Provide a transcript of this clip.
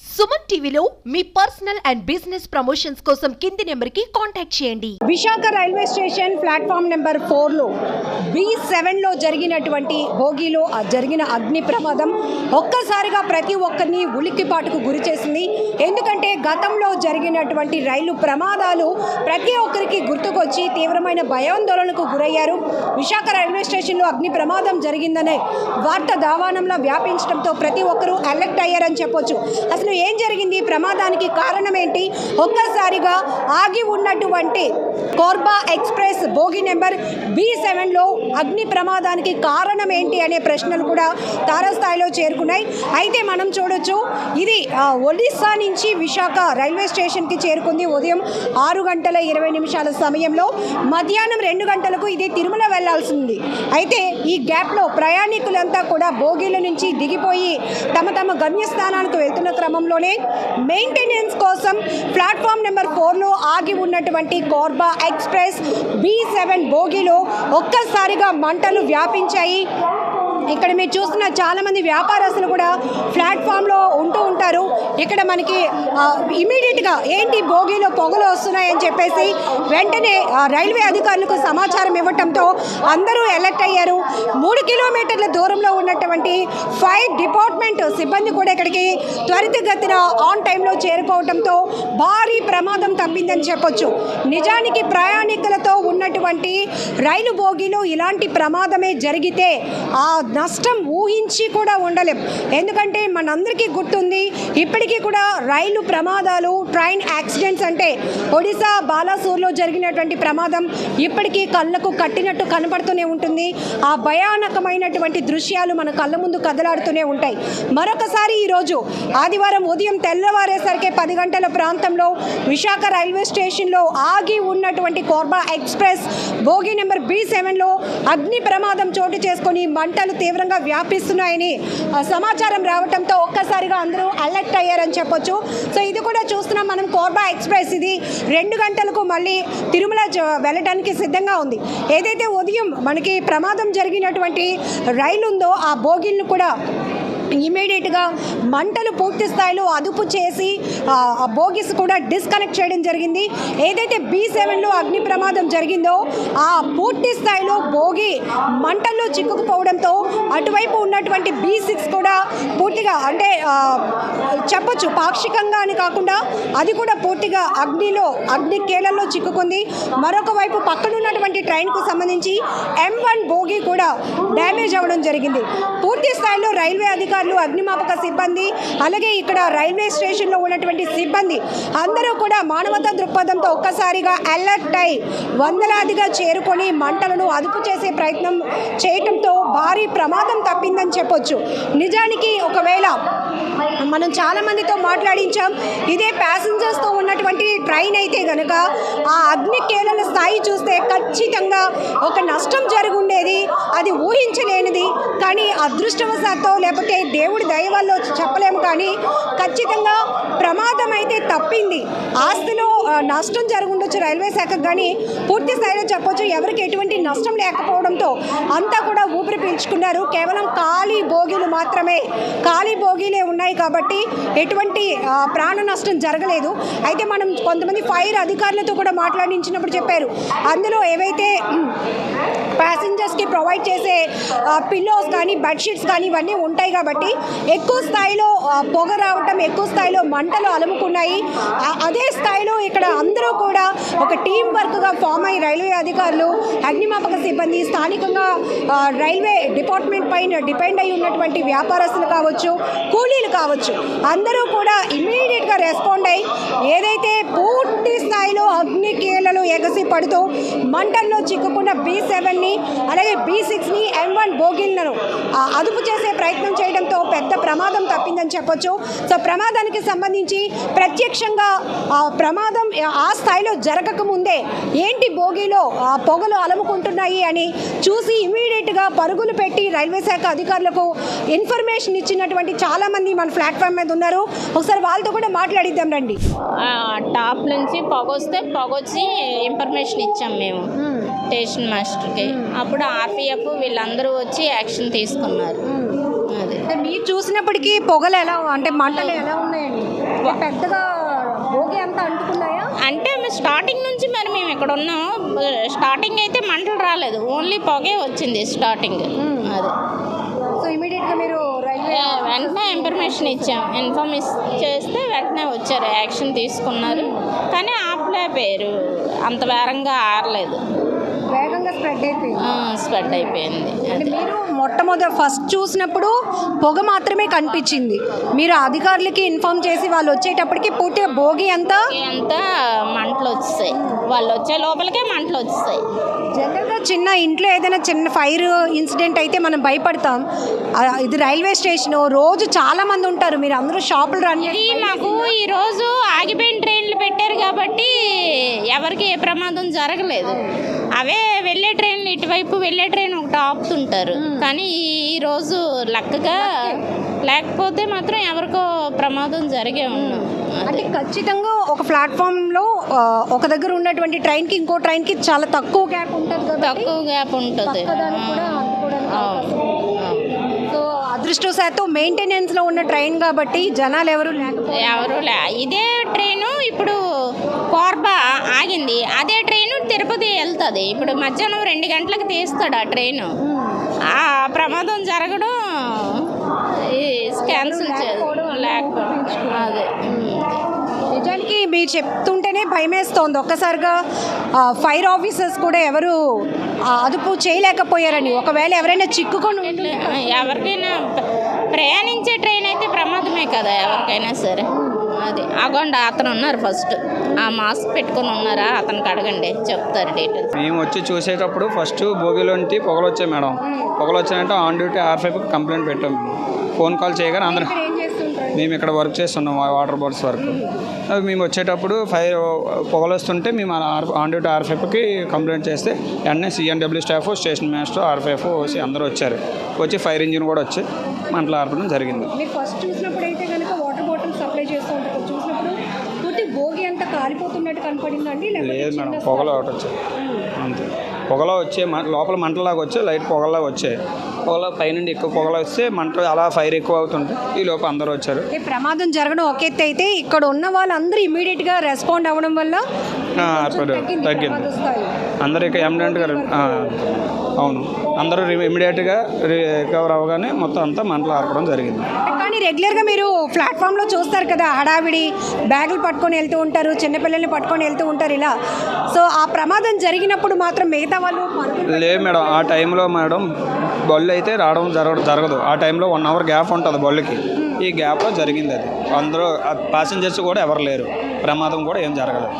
సుమన్ టీవీలో మీ personal and business promotions కోసం కింది నెంబర్కి కాంటాక్ట్ చేయండి. Visakha railway station platform number ఫోర్లో బి సెవెన్లో జరిగినటువంటి భోగిలో జరిగిన అగ్ని ప్రమాదం ఒక్కసారిగా ప్రతి ఒక్కరిని ఉలిక్కిపాటుకు గురి చేసింది. ఎందుకంటే గతంలో జరిగినటువంటి రైలు ప్రమాదాలు ప్రతి ఒక్కరికి గుర్తుకొచ్చి తీవ్రమైన భయాందోళనకు గురయ్యారు. విశాఖ రైల్వే స్టేషన్లో అగ్ని ప్రమాదం జరిగిందనే వార్త దావానంలో వ్యాపించడంతో ప్రతి ఒక్కరూ అలర్ట్ అయ్యారని చెప్పొచ్చు. అసలు ఏం జరిగింది? ప్రమాదానికి కారణం ఏంటి? ఒక్కసారిగా ఆగి ఉన్నటువంటి కోర్బా ఎక్స్ప్రెస్ భోగి నెంబర్ బి సెవెన్లో అగ్ని ప్రమాదానికి కారణం ఏంటి అనే ప్రశ్నలు కూడా తారస్థాయిలో చేరుకున్నాయి. అయితే మనం చూడొచ్చు ఇది ఒడిస్సా నుంచి విశాఖ రైల్వే స్టేషన్కి చేరుకుంది. ఉదయం ఆరు గంటల ఇరవై నిమిషాల సమయంలో మధ్యాహ్నం రెండు గంటలకు ఇది తిరుమల వెళ్ళాల్సింది. అయితే ఈ గ్యాప్లో ప్రయాణికులంతా కూడా బోగీల నుంచి దిగిపోయి తమ తమ గమ్యస్థానానికి వెళ్తున్న క్రమంలోనే మెయింటెనెన్స్ కోసం ప్లాట్ఫామ్ నెంబర్ ఫోర్లో ఆగి ఉన్నటువంటి కోర్బా ఎక్స్ప్రెస్ బి సెవెన్ బోగీలో ఒక్కసారిగా మంటలు వ్యాపించాయి. ఇక్కడ మీరు చూస్తున్న చాలా మంది వ్యాపారస్తులు కూడా ప్లాట్ఫామ్లో ఉంటూ ఉంటారు. ఇక్కడ మనకి ఇమీడియట్గా ఏంటి భోగిలో పొగలు వస్తున్నాయని చెప్పేసి వెంటనే రైల్వే అధికారులకు సమాచారం ఇవ్వటంతో అందరూ ఎలర్ట్ అయ్యారు. మూడు కిలోమీటర్ల దూరంలో ఉన్నటువంటి ఫైర్ డిపార్ట్మెంట్ సిబ్బంది కూడా ఇక్కడికి త్వరితగతిన ఆన్ టైంలో చేరుకోవడంతో భారీ ప్రమాదం తప్పిందని చెప్పొచ్చు. నిజానికి ప్రయాణికులతో ఉన్నటువంటి రైలు బోగిలో ఇలాంటి ప్రమాదమే జరిగితే ఆ నష్టం ఊహించి కూడా ఉండలేం. ఎందుకంటే మనందరికీ గుర్తుంది ఇప్పటికీ కూడా రైలు ప్రమాదాలు ట్రైన్ యాక్సిడెంట్స్ అంటే ఒడిశా బాలాసూర్లో జరిగినటువంటి ప్రమాదం ఇప్పటికీ కళ్ళకు కట్టినట్టు కనపడుతూనే ఉంటుంది. ఆ భయానకమైనటువంటి దృశ్యాలు మన కళ్ళ ముందు కదలాడుతూనే ఉంటాయి. మరొకసారి ఈరోజు ఆదివారం ఉదయం తెల్లవారేసరికి పది గంటల ప్రాంతంలో విశాఖ రైల్వే స్టేషన్లో ఆగి ఉన్నటువంటి Korba express bogie number B సెవెన్లో అగ్ని ప్రమాదం చోటు చేసుకొని మంటలు తీవ్రంగా వ్యాపిస్తున్నాయని సమాచారం రావడంతో ఒక్కసారిగా అందరూ అలర్ట్ అయ్యారని చెప్పొచ్చు. సో ఇది కూడా చూస్తున్నాం మనం కోర్బా ఎక్స్ప్రెస్ ఇది రెండు గంటలకు మళ్ళీ తిరుమల వెళ్ళడానికి సిద్ధంగా ఉంది. ఏదైతే ఉదయం మనకి ప్రమాదం జరిగినటువంటి రైలు ఉందో ఆ బోగిల్ను కూడా ఇమీడియట్గా మంటలు పూర్తి స్థాయిలో అదుపు చేసి ఆ, బోగిస్ కూడా డిస్కనెక్ట్ చేయడం జరిగింది. ఏదైతే బి సెవెన్లో అగ్ని ప్రమాదం జరిగిందో ఆ పూర్తి స్థాయిలో భోగి మంటల్లో చిక్కుకుపోవడంతో అటువైపు ఉన్నటువంటి బి సిక్స్ కూడా పూర్తిగా అంటే చెప్పొచ్చు పాక్షికంగా అని కాకుండా అది కూడా పూర్తిగా అగ్నిలో అగ్ని కేళల్లో చిక్కుకుంది. మరొక వైపు పక్కన ఉన్నటువంటి ట్రైన్కు సంబంధించి ఎం వన్ భోగి కూడా డ్యామేజ్ అవ్వడం జరిగింది. పూర్తి స్థాయిలో రైల్వే అధికారులు అగ్నిమాపక సిబ్బంది అలాగే ఇక్కడ రైల్వే స్టేషన్లో ఉన్నటువంటి సిబ్బంది అందరూ కూడా మానవతా దృక్పథంతో ఒక్కసారిగా అలర్ట్ అయి వందలాదిగా చేరుకొని మంటలను అదుపు చేసే ప్రయత్నం చేయటంతో భారీ ప్రమాదం తప్పిందని చెప్పొచ్చు. నిజానికి ఒకవేళ మనం చాలామందితో మాట్లాడించాం ఇదే ప్యాసింజర్స్తో ఉన్నటువంటి ట్రైన్ అయితే కనుక ఆ అగ్ని కేరళ స్థాయి చూస్తే ఖచ్చితంగా ఒక నష్టం జరుగుండేది అది ఊహించలేనిది. కానీ అదృష్టవశాత్తో లేకపోతే దేవుడి దయ వల్ల చెప్పలేము కానీ ఖచ్చితంగా ప్రమాదం అయితే తప్పింది. ఆస్తిలో నష్టం జరుగుండే జరుగుండొచ్చు రైల్వే శాఖకు కానీ పూర్తి స్థాయిలో చెప్పొచ్చు. ఎవరికి ఎటువంటి నష్టం లేకపోవడంతో అంతా కూడా ఊపిరి పీల్చుకున్నారు. కేవలం ఖాళీ బోగీలు మాత్రమే. ఖాళీ బోగీలే ఉన్నాయి కాబట్టి ఎటువంటి ప్రాణ నష్టం జరగలేదు. అయితే మనం కొంతమంది ఫైర్ అధికారులతో కూడా మాట్లాడించినప్పుడు చెప్పారు. అందులో ఏవైతే ప్యాసింజర్స్కి ప్రొవైడ్ చేసే పిల్లోస్ కానీ బెడ్షీట్స్ కానీ ఇవన్నీ ఉంటాయి కాబట్టి ఎక్కువ స్థాయిలో పొగ రావటం ఎక్కువ స్థాయిలో మంటలు అలుముకున్నాయి. అదే స్థాయిలో ఇక్కడ అందరూ కూడా ఒక టీం వర్క్గా ఫామ్ అయ్యి రైల్వే అధికారులు అగ్నిమాపక సిబ్బంది స్థానికంగా రైల్వే డిపార్ట్మెంట్ పైన డిపెండ్ అయి ఉన్నటువంటి వ్యాపారస్తులు కావచ్చు కూలీలు కావచ్చు అందరూ కూడా ఇమీడియట్గా రెస్పాండ్ అయ్యి ఏదైతే పూర్తి స్థాయిలో అగ్ని కీలలు ఎగసి పడుతూ మంటల్లో చిక్కుకున్న బి సెవెన్ని అలాగే బి సిక్స్ని ఎం వన్ బోగిళ్ళను అదుపు చేసే ప్రయత్నం చేయడంతో పెద్ద ప్రమాదం తప్పిందని చెప్పొచ్చు. సో ప్రమాదానికి సంబంధించి ప్రత్యక్షంగా ఆ ప్రమాదం ఆ స్థాయిలో జరగకముందే ఏంటి బోగిలో ఆ పొగలు అలముకుంటున్నాయి అని చూసి ఇమీడియట్గా పరుగులు పెట్టి రైల్వే శాఖ అధికారులకు ఇన్ఫర్మేషన్ ఇచ్చినటువంటి చాలామంది మన ప్లాట్ఫామ్ మీద ఉన్నారు. ఒకసారి వాళ్ళతో కూడా మాట్లాడిద్దాం రండి. ఆ టాప్ నుంచి పొగొస్తే పొగొచ్చి ఇన్ఫర్మేషన్ ఇచ్చాం మేము స్టేషన్ మాస్టర్కి. అప్పుడు ఆర్పిఎఫ్ వీళ్ళందరూ వచ్చి యాక్షన్ తీసుకున్నారు. మీరు చూసినప్పటికీ పొగలు ఎలా అంటే మంటలు ఎలా ఉన్నాయండి? పెద్దగా భోగి అంతా అంటుకున్నాయా? స్టార్టింగ్ నుంచి మరి మేము ఇక్కడ ఉన్నాం. స్టార్టింగ్ అయితే మంటలు రాలేదు. ఓన్లీ పొగే వచ్చింది స్టార్టింగ్. అది. సో ఇమీడియట్గా మీరు వెంటనే ఇన్ఫర్మేషన్ ఇచ్చాం. ఇన్ఫార్మ్ చేస్తే వెంటనే వచ్చారు. యాక్షన్ తీసుకున్నారు. కానీ ఆపలేకపోయారు. అంత వేరంగా ఆరలేదు. వేగంగా స్ప్రెడ్ అయిపోయింది. స్ప్రెడ్ అయిపోయింది. అంటే మీరు మొట్టమొదటి ఫస్ట్ చూసినప్పుడు పొగ మాత్రమే కనిపించింది. మీరు అధికారులకి ఇన్ఫార్మ్ చేసి వాళ్ళు వచ్చేటప్పటికి పూర్తిగా భోగి అంతా అంతా మంటలు వచ్చేసాయి. వాళ్ళు వచ్చే లోపలికే మంటలు వచ్చేసాయి. జనరల్గా చిన్న ఇంట్లో ఏదైనా చిన్న ఫైర్ ఇన్సిడెంట్ అయితే మనం భయపడతాం. ఇది రైల్వే స్టేషన్. రోజు చాలా మంది ఉంటారు. మీరు అందరూ షాపులు రన్ మాకు ఈరోజు ఆగిపోయిన ట్రైన్లు పెట్టారు కాబట్టి ఎవరికి ఏ ప్రమాదం జరగలేదు. అవే వెళ్ళే ట్రైన్లు ఇటువైపు వెళ్ళే ట్రైన్ ఒకటి ఆపుతుంటారు. కానీ ఈ రోజు లక్కగా లేకపోతే మాత్రం ఎవరికో ప్రమాదం జరిగే ఉన్నాం అంటే ఖచ్చితంగా ఒక ప్లాట్ఫామ్లో ఒక దగ్గర ఉన్నటువంటి ట్రైన్కి ఇంకో ట్రైన్కి చాలా తక్కువ గ్యాప్ ఉంటుంది తక్కువ గ్యాప్ ఉంటుంది. పక్కదానికి కూడా అందుకోవడానికి అవును, అవును. సో అదృష్టవశాత్తు మెయింటెనెన్స్లో ఉన్న ట్రైన్ కాబట్టి జనాలు ఎవరు ఎవరు లే ఇదే ట్రైను ఇప్పుడు కోర్బా ఆగింది. అదే ట్రైను తిరుపతి వెళ్తుంది. ఇప్పుడు మధ్యాహ్నం రెండు గంటలకు తీస్తాడు ఆ ట్రైను. ఆ ప్రమాదం జరగడం క్యాన్సిల్ లేకపోవడం అదే. నిజానికి మీరు చెప్తుంటేనే భయమేస్తోంది. ఒక్కసారిగా ఫైర్ ఆఫీసర్స్ కూడా ఎవరు అదుపు చేయలేకపోయారని. ఒకవేళ ఎవరైనా చిక్కుకొని ఎవరికైనా ప్ర- ప్రయాణించే ట్రైన్ అయితే ప్రమాదమే కదా ఎవరికైనా సరే. అది. అగోండి అతను ఉన్నారు ఫస్ట్ ఆ మాస్క్ పెట్టుకొని ఉన్నారా? అతనికి అడగండి చెప్తారు డీటెయిల్స్ మేము వచ్చి చూసేటప్పుడు ఫస్ట్ భోగిలోంటి పొగలు వచ్చాయి మేడం. పొగలు వచ్చాయంటే ఆన్ డ్యూటీ ఆర్ఫైకి కంప్లైంట్ పెట్టాం. ఫోన్ కాల్ చేయగానే అందరం మేము ఇక్కడ వర్క్ చేస్తున్నాం వాటర్ బాటిల్స్ వర్క్ అవి మేము వచ్చేటప్పుడు ఫైర్ పొగలు వస్తుంటే మేము ఆర్ ఆన్ డ్యూటీ ఆర్ఫైఫ్కి కంప్లైంట్ చేస్తే వెంటనే CNW staff station master RPF OC అందరూ వచ్చారు. వచ్చి ఫైర్ ఇంజిన్ కూడా వచ్చి మంటలు ఆర్పడం జరిగింది. ఫస్ట్ చూసినప్పుడు అయితే కనుక వాటర్ బాటిల్ సప్లై చేస్తూ ఉంటారు చూసినప్పుడు పూర్తి భోగి అంతా కాలిపోతున్నట్టు కనపడిందండి? లేదు మేడం పొగలో ఒకటి వచ్చాయి. అంతే. పొగలో వచ్చే మ- లోపల మంటలాగా వచ్చే లైట్ పొగలాగా వచ్చాయి. పొగలో పైనుండి ఎక్కువ పొగలు వస్తే మంట అలా ఫైర్ ఎక్కువ అవుతుంటే ఈ లోపు అందరూ వచ్చారు. ప్రమాదం జరగడం ఒక ఎత్తు అయితే ఇక్కడ ఉన్న వాళ్ళందరూ ఇమీడియట్గా రెస్పాండ్ అవ్వడం వల్ల ఆర్పడం తగ్గింది స్థాయి. అందరికి ఎమిడెంట్గా అవును. అందరూ ఇమీడియట్గా రికవర్ అవ్వగానే మొత్తం అంతా మంటలు ఆర్పడం జరిగింది. కానీ రెగ్యులర్గా మీరు ప్లాట్ఫామ్లో చూస్తారు కదా హడావిడి బ్యాగులు పట్టుకొని వెళ్తూ ఉంటారు చిన్నపిల్లల్ని పట్టుకొని వెళ్తూ ఉంటారు ఇలా. సో ఆ ప్రమాదం జరిగినప్పుడు మాత్రం మిగతా వాళ్ళు లేదు మేడం ఆ టైంలో మేడం బళ్ళు అయితే రావడం జరగదు జరగదు. ఆ టైంలో వన్ అవర్ గ్యాప్ ఉంటుంది బళ్ళుకి. ఈ గ్యాప్లో జరిగింది అది. అందరూ ప్యాసింజర్స్ కూడా ఎవరు లేరు. ప్రమాదం కూడా ఏం జరగలేదు.